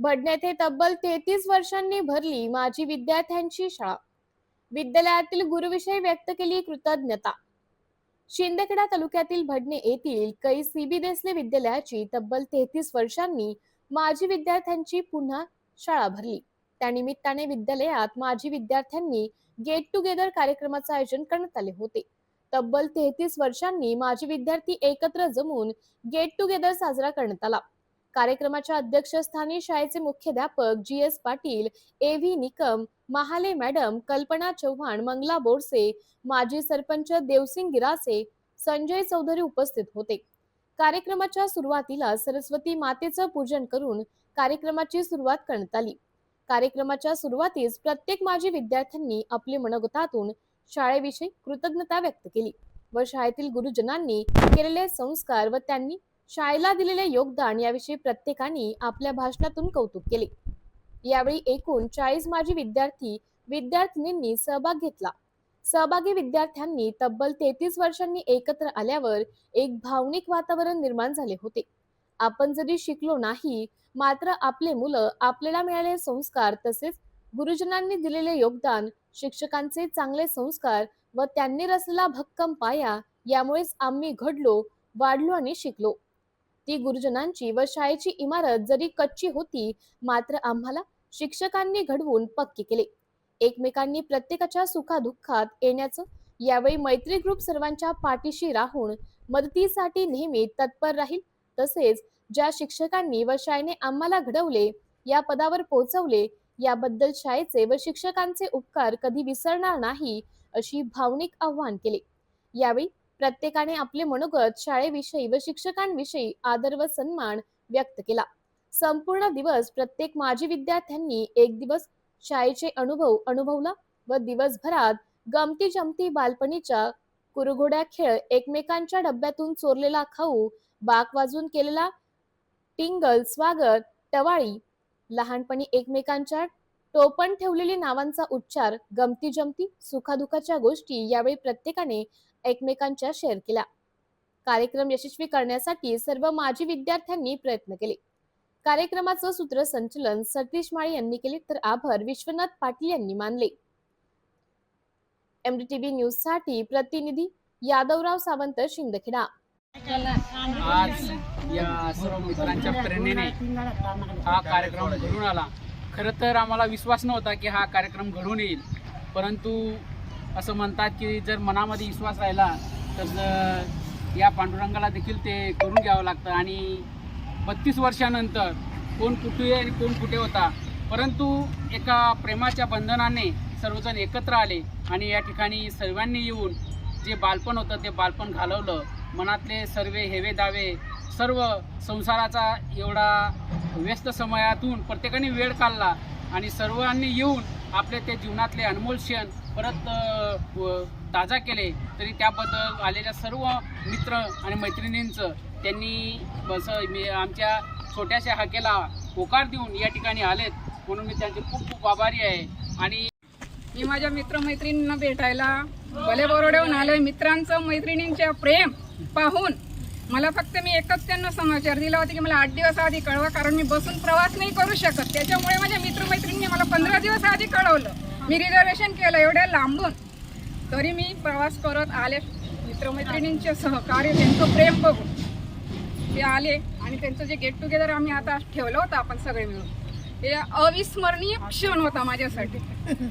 भडण्यात हे तब्बल तेहतीस वर्षांनी भरली माजी विद्यार्थ्यांची शाळा. विद्यालयातील गुरुविषयी व्यक्त केली कृतज्ञता. शिंदेखेडा तालुक्यातील भडणे येथील कै सीबी देसले विद्यालयाची तब्बल तेहतीस वर्षांनी माजी विद्यार्थ्यांची पुन्हा शाळा भरली. त्यानिमित्ताने विद्यालयात माजी विद्यार्थ्यांनी गेट टुगेदर कार्यक्रमाचे आयोजन करण्यात आले होते. तब्बल तेहतीस वर्षांनी माजी विद्यार्थी एकत्र जमून गेट टुगेदर साजरा करण्यात आला. कार्यक्रमाच्या अध्यक्षस्थानी शाळेचे मुख्याध्यापक G S Patil A V Nikam Mahale madam Kalpana Chavan Mangala Borse माजी सरपंच देवसिंग गिरासे संजय चौधरी उपस्थित होते. कार्यक्रमाच्या सुरुवातीला सरस्वती मातेचं पूजन करून कार्यक्रमाची सुरुवात करण्यात आली. कार्यक्रमाच्या सुरुवातीस प्रत्येक माजी विद्यार्थ्यांनी आपले मनोगतातून शाळेविषयी कृतज्ञता व्यक्त केली व शाळेतील गुरुजनांनी केलेले संस्कार व त्यांनी शाळेला दिलेले योगदान याविषयी प्रत्येकाने आपल्या भाषणातून कौतुक केले. यावेळी एकूण चाळीस माजी विद्यार्थी विद्यार्थिनींनी सहभाग घेतला. सहभागी विद्यार्थ्यांनी तब्बल तेहतीस वर्षांनी एकत्र आल्यावर एक भावनिक वातावरण निर्माण झाले होते. आपण जरी शिकलो नाही मात्र आपले मुलं आपल्याला मिळालेले संस्कार तसेच गुरुजनांनी दिलेले योगदान शिक्षकांचे चांगले संस्कार व त्यांनी रचलेला भक्कम पाया यामुळेच आम्ही घडलो वाढलो आणि शिकलो. ती गुरुजनांची व शाळेची इमारत जरी कच्ची होती मात्र आम्हाला शिक्षकांनी घडवून पक्के केले. एकमेकांनी प्रत्येकाच्या सुखादुःखात येण्याचं यावेळी मैत्री ग्रुप सर्वांच्या पाठीशी राहून मदतीसाठी नेहमी तत्पर राहील. तसेच ज्या शिक्षकांनी व शाळेने आम्हाला घडवले या पदावर पोहोचवले याबद्दल शाळेचे व शिक्षकांचे उपकार कधी विसरणार नाही अशी भावनिक आव्हान केले. यावेळी प्रत्येकाने आपले मनोगत शाळेविषयी व शिक्षकांविषयी आदर व सन्मान व्यक्त केला. संपूर्ण दिवस प्रत्येक माजी विद्यार्थ्यांनी एक दिवस शाळेचे अनुभव अनुभवला व दिवसभरात गमती जमती बालपणीच्या कुरघोड्या खेळ एकमेकांच्या डब्यातून चोरलेला खाऊ बाक वाजून केलेला टिंगल स्वागत टवाळी लहानपणी एकमेकांच्या टोपण ठेवलेली नावांचा उच्चार गमती जमती सुखादुखाच्या गोष्टी यावेळी प्रत्येकाने एकमेकांच्या शेअर केल्या कार्यक्रम यशस्वी करण्यासाठी सर्व माजी विद्यार्थ्यांनी प्रयत्न केले. कार्यक्रमाचं सूत्रसंचलन सतीश माळी यांनी केले तर आभार विश्वनाथ पाटील यांनी मानले. एमडीटीव्ही न्यूजसाठी प्रतिनिधी यादवराव सावंत शिंदखेडा. आज या सर्व मित्रांच्या प्रेरणेने हा कार्यक्रम घडून आला. खरं तर आम्हाला विश्वास नव्हता की हा कार्यक्रम घडून येईल. परंतु असं म्हणतात की जर मनामध्ये विश्वास राहिला तर या पांडुरंगाला देखील ते करून घ्यावं लागतं. आणि बत्तीस वर्षानंतर कोण कुठे आणि कोण कुठे होता परंतु एका प्रेमाच्या बंधनाने सर्वजण एकत्र आले आणि या ठिकाणी सर्वांनी येऊन जे बालपण होतं ते बालपण घालवलं. मनातले सर्व हेवे दावे सर्व संसाराचा एवढा व्यस्त समयातून प्रत्येकाने वेळ काढला आणि सर्वांनी येऊन आपले ते जीवनातले अनमोल क्षण परत ताजा केले तरी त्याबद्दल आलेल्या सर्व मित्र आणि मैत्रिणींचं त्यांनी बस मी आमच्या छोट्याशा हाकेला होकार देऊन या ठिकाणी आलेत. म्हणून मी त्यांचे खूप खूप आभारी आहे. आणि मी माझ्या मित्रमैत्रिणींना भेटायला भले बरोडेहून आहे मित्रांचं मैत्रिणींच्या प्रेम पाहून मला फक्त मी एकच त्यांना समाचार दिला होता की मला आठ दिवस आधी कळवा कारण मी बसून प्रवास नाही करू शकत. त्याच्यामुळे माझ्या मित्रमैत्रिणींनी मला पंधरा दिवस आधी कळवलं. मी रिझर्वेशन केलं एवढ्या लांबून. तरी मी प्रवास करत आले. मित्रमैत्रिणींचे सहकार्य त्यांचं प्रेम बघून. ते आले आणि त्यांचं जे गेट टुगेदर आम्ही आता ठेवलं होतं आपण सगळे मिळून हे अविस्मरणीय क्षण होता माझ्यासाठी.